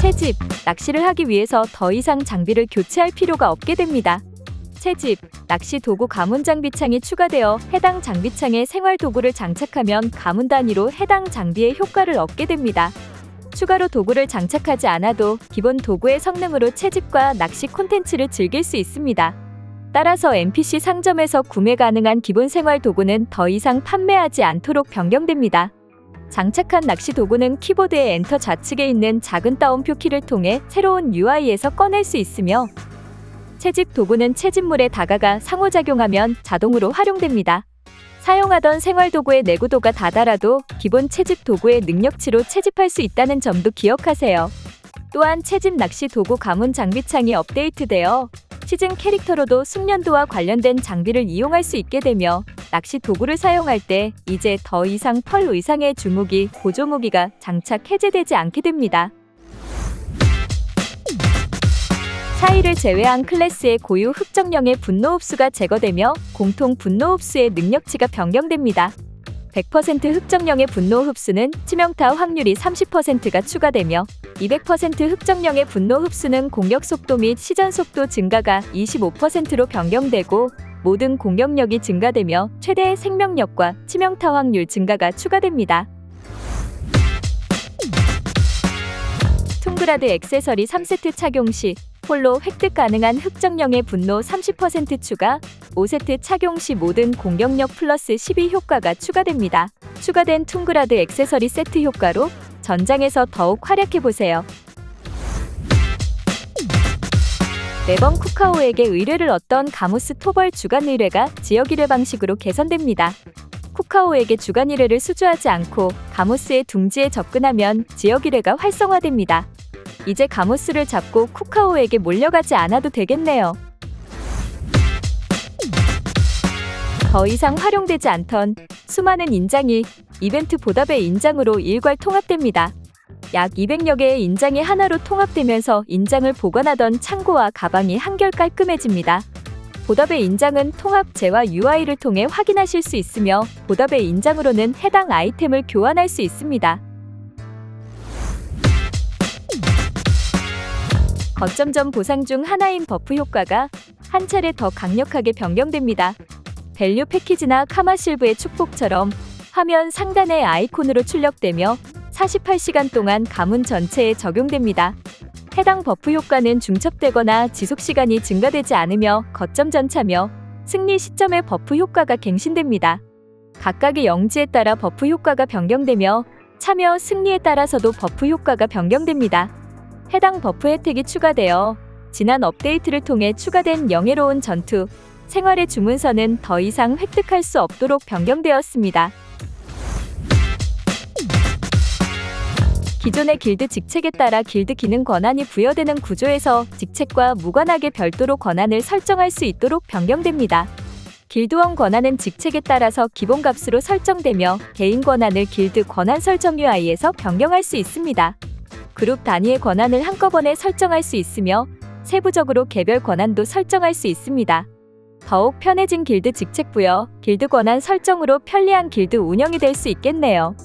채집, 낚시를 하기 위해서 더 이상 장비를 교체할 필요가 없게 됩니다. 채집, 낚시 도구 가문 장비창이 추가되어 해당 장비창에 생활 도구를 장착하면 가문 단위로 해당 장비의 효과를 얻게 됩니다. 추가로 도구를 장착하지 않아도 기본 도구의 성능으로 채집과 낚시 콘텐츠를 즐길 수 있습니다. 따라서 NPC 상점에서 구매 가능한 기본 생활 도구는 더 이상 판매하지 않도록 변경됩니다. 장착한 낚시 도구는 키보드의 엔터 좌측에 있는 작은 따옴표 키를 통해 새로운 UI에서 꺼낼 수 있으며 채집 도구는 채집물에 다가가 상호작용하면 자동으로 활용됩니다. 사용하던 생활 도구의 내구도가 다달아도 기본 채집 도구의 능력치로 채집할 수 있다는 점도 기억하세요. 또한 채집 낚시 도구 가문 장비창이 업데이트되어 시즌 캐릭터로도 숙련도와 관련된 장비를 이용할 수 있게 되며 낚시 도구를 사용할 때 이제 더 이상 펄 의상의 주무기, 보조무기가 장착 해제되지 않게 됩니다. 차이를 제외한 클래스의 고유 흑정령의 분노 흡수가 제거되며 공통 분노 흡수의 능력치가 변경됩니다. 100% 흑정령의 분노 흡수는 치명타 확률이 30%가 추가되며 200% 흑정령의 분노 흡수는 공격 속도 및 시전 속도 증가가 25%로 변경되고 모든 공격력이 증가되며 최대의 생명력과 치명타 확률 증가가 추가됩니다. 퉁그라드 액세서리 3세트 착용 시 홀로 획득 가능한 흑정령의 분노 30% 추가, 5세트 착용 시 모든 공격력 플러스 12 효과가 추가됩니다. 추가된 퉁그라드 액세서리 세트 효과로 전장에서 더욱 활약해보세요. 매번 쿠카오에게 의뢰를 얻던 가무스 토벌 주간 의뢰가 지역 의뢰 방식으로 개선됩니다. 쿠카오에게 주간 의뢰를 수주하지 않고 가무스의 둥지에 접근하면 지역 의뢰가 활성화됩니다. 이제 가무스를 잡고 쿠카오에게 몰려가지 않아도 되겠네요. 더 이상 활용되지 않던 수많은 인장이 이벤트 보답의 인장으로 일괄 통합됩니다. 약 200여 개의 인장이 하나로 통합되면서 인장을 보관하던 창고와 가방이 한결 깔끔해집니다. 보답의 인장은 통합재와 UI를 통해 확인하실 수 있으며 보답의 인장으로는 해당 아이템을 교환할 수 있습니다. 거점점 보상 중 하나인 버프 효과가 한 차례 더 강력하게 변경됩니다. 밸류 패키지나 카마실브의 축복처럼 화면 상단의 아이콘으로 출력되며 48시간 동안 가문 전체에 적용됩니다. 해당 버프 효과는 중첩되거나 지속 시간이 증가되지 않으며 거점 전차며 승리 시점의 버프 효과가 갱신됩니다. 각각의 영지에 따라 버프 효과가 변경되며 참여 승리에 따라서도 버프 효과가 변경됩니다. 해당 버프 혜택이 추가되어 지난 업데이트를 통해 추가된 영예로운 전투, 생활의 주문서는 더 이상 획득할 수 없도록 변경되었습니다. 기존의 길드 직책에 따라 길드 기능 권한이 부여되는 구조에서 직책과 무관하게 별도로 권한을 설정할 수 있도록 변경됩니다. 길드원 권한은 직책에 따라서 기본값으로 설정되며 개인 권한을 길드 권한 설정 UI에서 변경할 수 있습니다. 그룹 단위의 권한을 한꺼번에 설정할 수 있으며 세부적으로 개별 권한도 설정할 수 있습니다. 더욱 편해진 길드 직책 부여, 길드 권한 설정으로 편리한 길드 운영이 될 수 있겠네요.